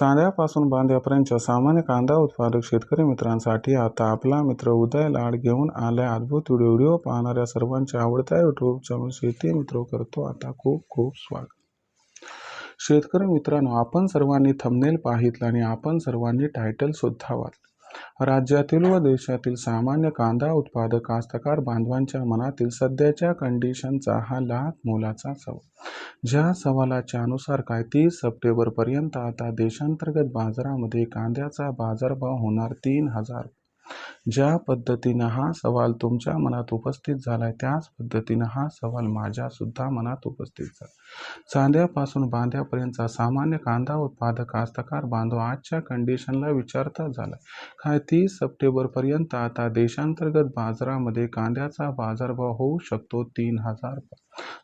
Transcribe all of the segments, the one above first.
चांद्यापासून बांद्यापर्यंतच्या सामान्य कांदा उत्पादक शेतकरी मित्रांसाठी आता आपला मित्र उदय लाड घेऊन आलाय अद्भुत व्हिडिओ. व्हिडिओ पाहणाऱ्या सर्वांच्या आवडत्या युट्यूब चॅनल शेती मित्र करतो. आता खूप खूप स्वागत. शेतकरी मित्रांनो आपण सर्वांनी थंबनेल पाहितलं आणि आपण सर्वांनी टायटल सुद्धा वाचलं. राज्यातील व देशातील सामान्य कांदा उत्पादक कास्तकार बांधवांच्या मनातील सध्याच्या कंडिशनचा हा लाख मोलाचा सवाल. ज्या सवालाच्या अनुसार काय तीस सप्टेंबरपर्यंत आता देशांतर्गत बाजारामध्ये कांद्याचा बाजारभाव होणार तीन हजार ज्या पद्धतीनं हा सवाल तुमच्या मनात उपस्थित झालाय त्याच पद्धतीनं हा सवाल माझ्या सुद्धा मनात उपस्थित झाला. चांद्यापासून बांध्यापर्यंतचा सामान्य कांदा उत्पादक कास्तकार बांधव आजच्या कंडिशनला विचारता झाला. काय तीस सप्टेंबरपर्यंत आता देशांतर्गत बाजारामध्ये कांद्याचा बाजारभाव होऊ शकतो तीन हजार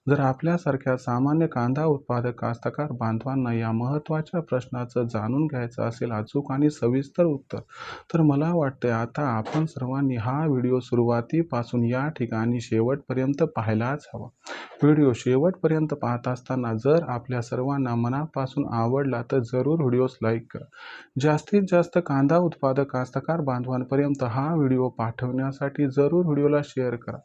जर आपल्यासारख्या सामान्य कांदा उत्पादक कास्तकार बांधवांना या महत्त्वाच्या प्रश्नाचं जाणून घ्यायचं असेल अचूक आणि सविस्तर उत्तर तर मला वाटते आता आपण सर्वांनी हा व्हिडिओ सुरुवातीपासून या ठिकाणी शेवटपर्यंत पाहायलाच हवा. व्हिडिओ शेवटपर्यंत पाहत असताना जर आपल्या सर्वांना मनापासून आवडला तर जरूर व्हिडिओस लाईक करा. जास्तीत जास्त कांदा उत्पादक कास्तकार बांधवांपर्यंत हा व्हिडिओ पाठवण्यासाठी जरूर व्हिडिओला शेअर करा.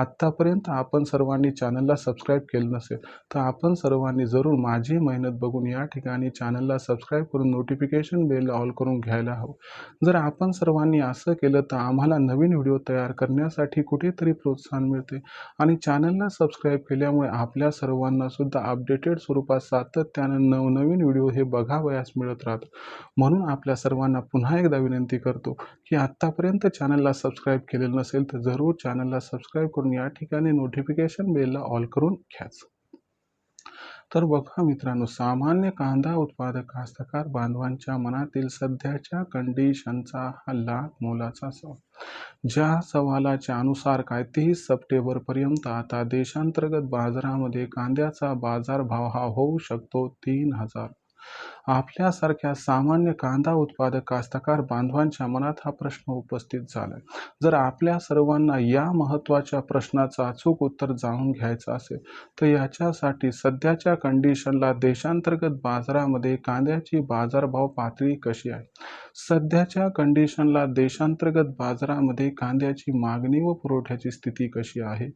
आत्तापर्यंत आपण सर्वांनी चॅनलला सबस्क्राईब केलं नसेल तर आपण सर्वांनी जरूर माझी मेहनत बघून या ठिकाणी चॅनलला सबस्क्राईब करून नोटिफिकेशन बेल ऑल करून घ्यायला हवं. जर आपण सर्वांनी असं केलं तर आम्हाला नवीन व्हिडिओ तयार करण्यासाठी कुठेतरी प्रोत्साहन मिळते आणि चॅनलला सबस्क्राईब केल्यामुळे आपल्या सर्वांना सुद्धा अपडेटेड स्वरूपात सातत्यानं नवनवीन व्हिडिओ हे बघावयास मिळत राहतो. म्हणून आपल्या सर्वांना पुन्हा एकदा विनंती करतो की आत्तापर्यंत चॅनलला सबस्क्राईब केलेलं नसेल तर जरूर चॅनलला सबस्क्राईब करून या ठिकाणी नोटिफिकेशन बेलला ऑल करून घ्याच. तर बघा मित्रांनो सामान्य कांदा उत्पादक कास्तकार बांधवांच्या मनातील सध्याच्या कंडिशनचा हा लाख मोलाचा सवाल. ज्या सवालाच्या अनुसार काय तीस सप्टेंबरपर्यंत आता देशांतर्गत बाजारामध्ये कांद्याचा बाजारभाव हा होऊ शकतो तीन हजार. आपल्यासारख्या सामान्य कांदा उत्पादक कास्तकार बांधवांच्या मनात हा प्रश्न उपस्थित झालाय. जर आपल्या सर्वांना या महत्त्वाच्या प्रश्नाचं अचूक उत्तर जाणून घ्यायचं असेल तर याच्यासाठी सध्याच्या कंडिशनला देशांतर्गत बाजारामध्ये कांद्याची बाजारभाव पातळी कशी आहे? सध्याच्या कंडिशनला देशांतर्गत बाजारामध्ये कांद्याची मागणी व पुरवठ्याची स्थिती कशी आहे?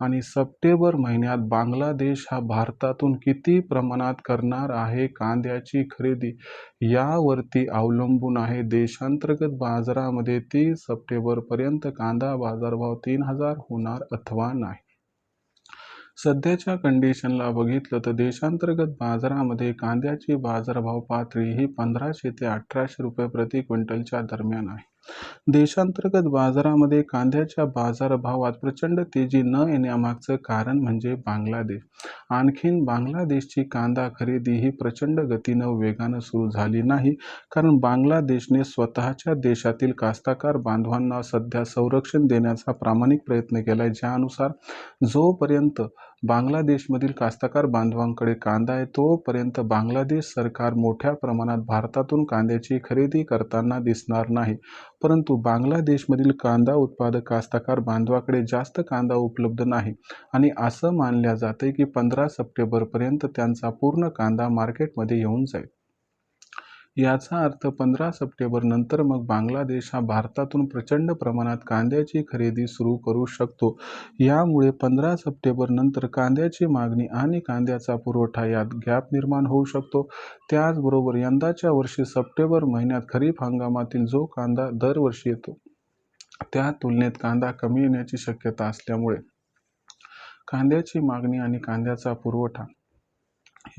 आणि सप्टेंबर महिन्यात बांगलादेश हा भारतातून किती प्रमाणात करणार आहे कांद्याची खरेदी. यावरती अवलंबून आहे देशांतर्गत बाजारामध्ये तीस सप्टेंबरपर्यंत कांदा बाजारभाव तीन हजार होणार अथवा नाही. सध्याच्या कंडिशनला बघितलं तर देशांतर्गत बाजारामध्ये कांद्याची बाजारभाव पातळी ही पंधराशे ते अठराशे रुपये प्रति क्विंटलच्या दरम्यान आहे. देशांतर्गत बाजारामध्ये कांद्याच्या बाजारभावात प्रचंड तेजी न येण्यामागचं कारण म्हणजे बांगलादेश. आणखीन बांगलादेशची कांदा खरेदी ही प्रचंड गतीनं वेगानं सुरू झाली नाही कारण बांगलादेशने स्वतःच्या देशातील कास्ताकार बांधवांना सध्या संरक्षण देण्याचा प्रामाणिक प्रयत्न केला ज्यानुसार जोपर्यंत बांगलादेशमधील कास्तकार बांधवांकडे कांदा आहे तोपर्यंत बांगलादेश सरकार मोठ्या प्रमाणात भारतातून कांद्याची खरेदी करताना दिसणार नाही. परंतु बांगलादेशमधील कांदा उत्पादक कास्तकार बांधवाकडे जास्त कांदा उपलब्ध नाही. आणि असं मानल्या जाते की पंधरा सप्टेंबरपर्यंत त्यांचा पूर्ण कांदा मार्केटमध्ये येऊन जाईल. याचा अर्थ पंधरा सप्टेंबर नंतर मग बांगलादेश हा भारतातून प्रचंड प्रमाणात कांद्याची खरेदी सुरू करू शकतो. यामुळे पंधरा सप्टेंबर नंतर कांद्याची मागणी आणि कांद्याचा पुरवठा यात गॅप निर्माण होऊ शकतो. त्याचबरोबर यंदाच्या वर्षी सप्टेंबर महिन्यात खरीप हंगामातील जो कांदा दरवर्षी येतो त्या तुलनेत कांदा कमी येण्याची शक्यता असल्यामुळे कांद्याची मागणी आणि कांद्याचा पुरवठा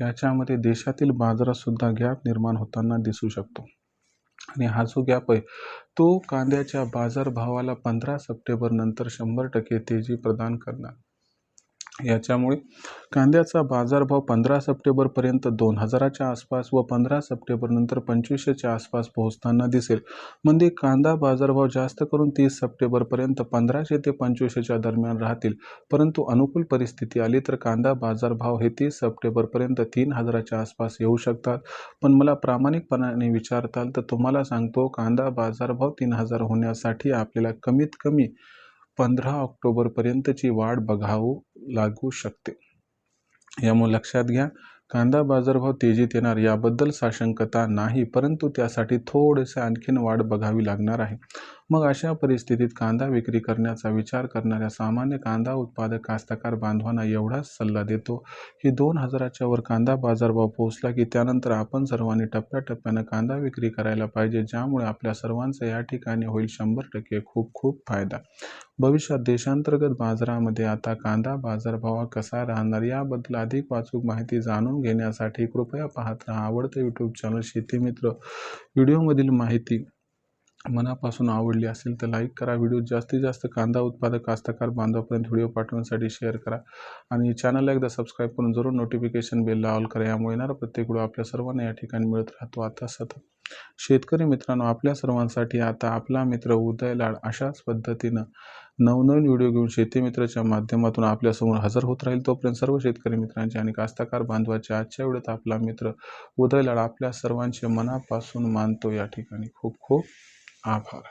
याच्यामध्ये देशातील बाजारातसुद्धा गॅप निर्माण होताना दिसू शकतो. आणि हा जो गॅप आहे तो कांद्याच्या बाजारभावाला पंधरा सप्टेंबरनंतर शंभर टक्के तेजी प्रदान करणार. याच्यामुळे कांद्याचा बाजारभाव पंधरा सप्टेंबरपर्यंत दोन हजाराच्या आसपास व पंधरा सप्टेंबरनंतर पंचवीसशेच्या आसपास पोहोचताना दिसेल. म्हणजे कांदा बाजारभाव जास्त करून तीस सप्टेंबरपर्यंत पंधराशे ते पंचवीसशेच्या दरम्यान राहतील. परंतु अनुकूल परिस्थिती आली तर कांदा बाजारभाव हे तीस सप्टेंबरपर्यंत तीन हजाराच्या आसपास येऊ शकतात. पण मला प्रामाणिकपणाने विचारताल तर तुम्हाला सांगतो कांदा बाजारभाव तीन हजार होण्यासाठी आपल्याला कमीत कमी पंधरा ऑक्टोबरपर्यंतची वाढ बघावू लागू शकते. यामुळे लक्षात घ्या कांदा बाजारभाव तेजीत येणार याबद्दल साशंकता नाही परंतु त्यासाठी थोडेसे आणखीन वाढ बघावी लागणार आहे. मग अशा परिस्थितीत कांदा विक्री करण्याचा विचार करणाऱ्या सामान्य कांदा उत्पादक कास्तकार बांधवांना एवढाच सल्ला देतो की दोन हजाराच्या वर कांदा बाजारभाव पोहोचला की त्यानंतर आपण सर्वांनी टप्प्याटप्प्यानं कांदा विक्री करायला पाहिजे ज्यामुळे आपल्या सर्वांचा या ठिकाणी होईल शंभर टक्के खूप खूप फायदा. भविष्यात देशांतर्गत बाजारामध्ये आता कांदा बाजारभाव कसा राहणार याबद्दल अधिक वाचूक माहिती जाणून घेण्यासाठी कृपया पाहत राहा आवडते यूट्यूब चॅनल शेतीमित्र व्हिडिओमधील माहिती मनापासून आवडली असेल तर लाईक करा. व्हिडिओ जास्तीत जास्त कांदा उत्पादक कास्तकार बांधवापर्यंत व्हिडिओ पाठवण्यासाठी शेअर करा. आणि चॅनलला एकदा सबस्क्राईब करून जरूर नोटिफिकेशन बेलला ऑल करा. यामुळे येणारा प्रत्येक व्हिडिओ आपल्या सर्वांना या ठिकाणी मिळत राहतो. आता सतत. शेतकरी मित्रांनो आपल्या सर्वांसाठी आता आपला मित्र उदय लाड अशाच पद्धतीनं नवनवीन व्हिडिओ घेऊन शेती मित्राच्या माध्यमातून आपल्यासमोर हजर होत राहील. तोपर्यंत सर्व शेतकरी मित्रांचे आणि कास्तकार बांधवाचे आजच्या वेळेत आपला मित्र उदय लाड आपल्या सर्वांचे मनापासून मानतो. या ठिकाणी खूप खूप aber